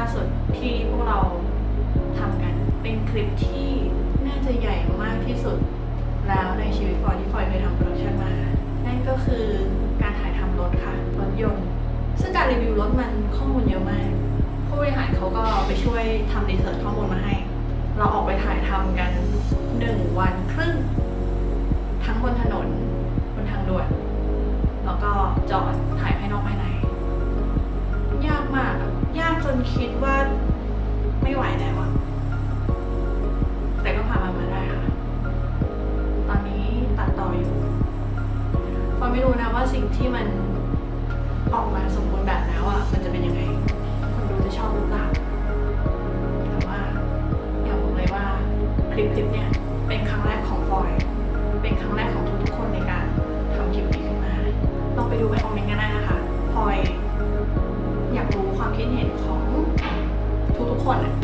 ล่าสุดที่พวกเราทำกันเป็นคลิปที่น่าจะใหญ่มากที่สุดแล้วในชีวิตฟอยที่ฟอยเคยทำโปรดักชันมา นั่นก็คือการถ่ายทำรถค่ะ รถยนต์ ซึ่งการรีวิวรถมันข้อมูลเยอะมาก ผู้บริหารเขาก็ไปช่วยทำรีเสิร์ชข้อมูลมาให้ เราออกไปถ่ายทำกันหนึ่งวันครึ่ง ทั้งบนถนนบนทางด่วน แล้วก็จอดถ่ายภายนอกภายใน ไม่รู้นะว่าสิ่งที่มันออกมาสมบูรณ์แบบแล้วอะมันจะเป็นยังไง คนดูจะชอบหรือเปล่าแต่ว่าอยากบอกเลยว่าคลิปคลิปเนี่ยเป็นครั้งแรกของฟอย เป็นครั้งแรกของทุกๆคนในการทำคลิปนี้ขึ้นมาลองไปดูในคอมเมนต์กันได้นะคะฟอย อยากรู้ความคิดเห็นของทุกๆคนอะ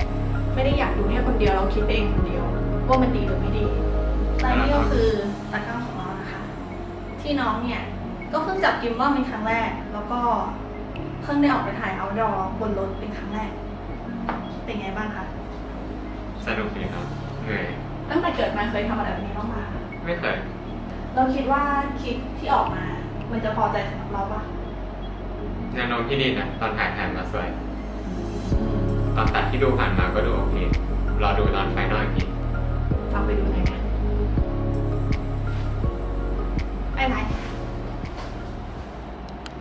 ไม่ได้อยากดูแค่คนเดียวเราคิดเองคนเดียว ว่ามันดีหรือไม่ดีและนี่ก็คือตากล้องของ ที่น้องเนี่ยก็เพิ่งจับกิมบอลเป็นครั้งแรก แล้วก็เพิ่งได้ออกไปถ่ายเอาดอบนรถเป็นครั้งแรก เป็นไงบ้างคะ สนุกดีครับเหนื่อยตั้งแต่เกิดมาเคยทำอะไรแบบนี้บ้างไหมคะไม่เคยเราคิดว่าคลิปที่ออกมา มันจะพอใจสำหรับเราปะแนวโน้มที่ดีนะตอนถ่ายถ่ายมาสวย ตอนตัดที่ดูผ่านมาก็ดูโอเครอดูตอนไฟนอลอีกที